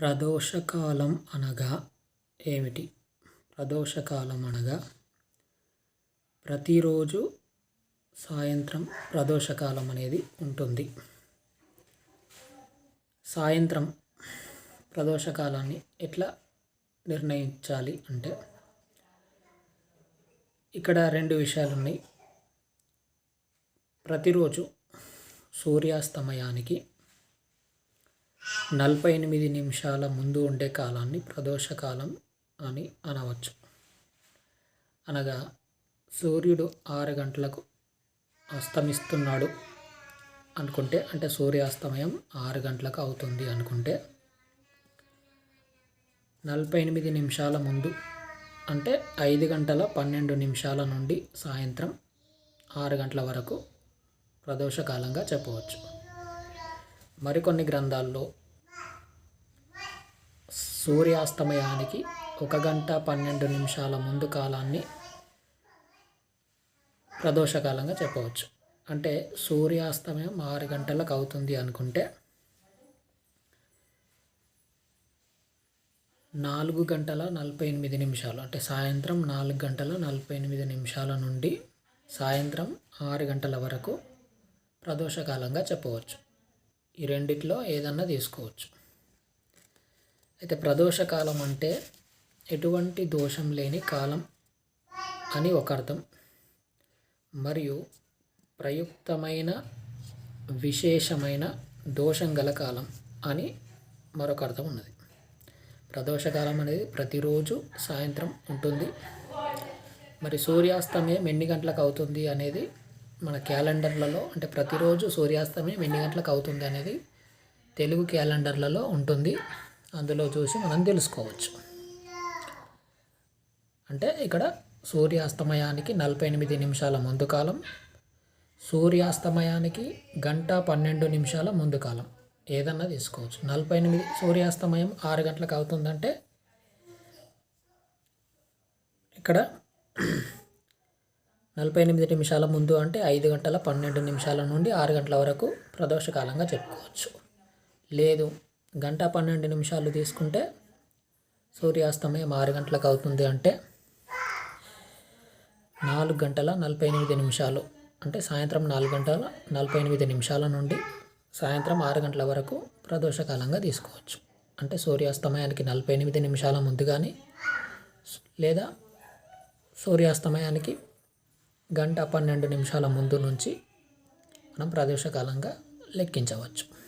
ప్రదోషకాలం అనగా ఏమిటి? ప్రదోషకాలం అనగా ప్రతిరోజు సాయంత్రం ప్రదోషకాలం అనేది ఉంటుంది. సాయంత్రం ప్రదోషకాలాన్ని ఎట్లా నిర్ణయించాలి అంటే ఇక్కడ రెండు విషయాలు ఉన్నాయి. ప్రతిరోజు సూర్యాస్తమయానికి నలభై ఎనిమిది నిమిషాల ముందు ఉండే కాలాన్ని ప్రదోషకాలం అని అనవచ్చు. అనగా సూర్యుడు ఆరు గంటలకు అస్తమిస్తున్నాడు అనుకుంటే అంటే సూర్యాస్తమయం ఆరు గంటలకు అవుతుంది అనుకుంటే నలభై ఎనిమిది నిమిషాల ముందు అంటే ఐదు గంటల పన్నెండు నిమిషాల నుండి సాయంత్రం ఆరు గంటల వరకు ప్రదోషకాలంగా చెప్పవచ్చు. మరికొన్ని గ్రంథాల్లో సూర్యాస్తమయానికి ఒక గంట పన్నెండు నిమిషాల ముందు కాలాన్ని ప్రదోషకాలంగా చెప్పవచ్చు. అంటే సూర్యాస్తమయం ఆరు గంటలకు అవుతుంది అనుకుంటే నాలుగు గంటల నలభై ఎనిమిది నిమిషాలు అంటే సాయంత్రం నాలుగు గంటల నలభై ఎనిమిది నిమిషాల నుండి సాయంత్రం ఆరు గంటల వరకు ప్రదోషకాలంగా చెప్పవచ్చు. ఈ రెండిట్లో ఏదన్నా తీసుకోవచ్చు. అయితే ప్రదోషకాలం అంటే ఎటువంటి దోషం లేని కాలం అని ఒక అర్థం. మరియు ప్రయుక్తమైన విశేషమైన దోషం గల కాలం అని మరొక అర్థం ఉన్నది. ప్రదోషకాలం అనేది ప్రతిరోజు సాయంత్రం ఉంటుంది. మరి సూర్యాస్తమయం ఎన్ని గంటలకు అవుతుంది అనేది మన క్యాలెండర్లలో అంటే ప్రతిరోజు సూర్యాస్తమయం ఎన్ని గంటలకు అవుతుంది అనేది తెలుగు క్యాలెండర్లలో ఉంటుంది. అందులో చూసి మనం తెలుసుకోవచ్చు. అంటే ఇక్కడ సూర్యాస్తమయానికి నలభై ఎనిమిది నిమిషాల ముందు కాలం సూర్యాస్తమయానికి గంట పన్నెండు నిమిషాల ముందు కాలం. ఏదన్నా తీసుకోవచ్చు. నలభై ఎనిమిది సూర్యాస్తమయం ఆరు గంటలకు అవుతుందంటే ఇక్కడ నలభై ఎనిమిది నిమిషాల ముందు అంటే ఐదు గంటల పన్నెండు నిమిషాల నుండి ఆరు గంటల వరకు ప్రదోషకాలంగా చెప్పుకోవచ్చు. లేదు గంట పన్నెండు నిమిషాలు తీసుకుంటే సూర్యాస్తమయం ఆరు గంటలకు అవుతుంది అంటే నాలుగు గంటల నలభై ఎనిమిది నిమిషాలు అంటే సాయంత్రం నాలుగు గంటల నలభై ఎనిమిది నిమిషాల నుండి సాయంత్రం ఆరు గంటల వరకు ప్రదోషకాలంగా తీసుకోవచ్చు. అంటే సూర్యాస్తమయానికి నలభై ఎనిమిది నిమిషాల ముందు కానీ లేదా సూర్యాస్తమయానికి గంట పన్నెండు నిమిషాల ముందు నుంచి మనం ప్రదోషకాలంగా లెక్కించవచ్చు.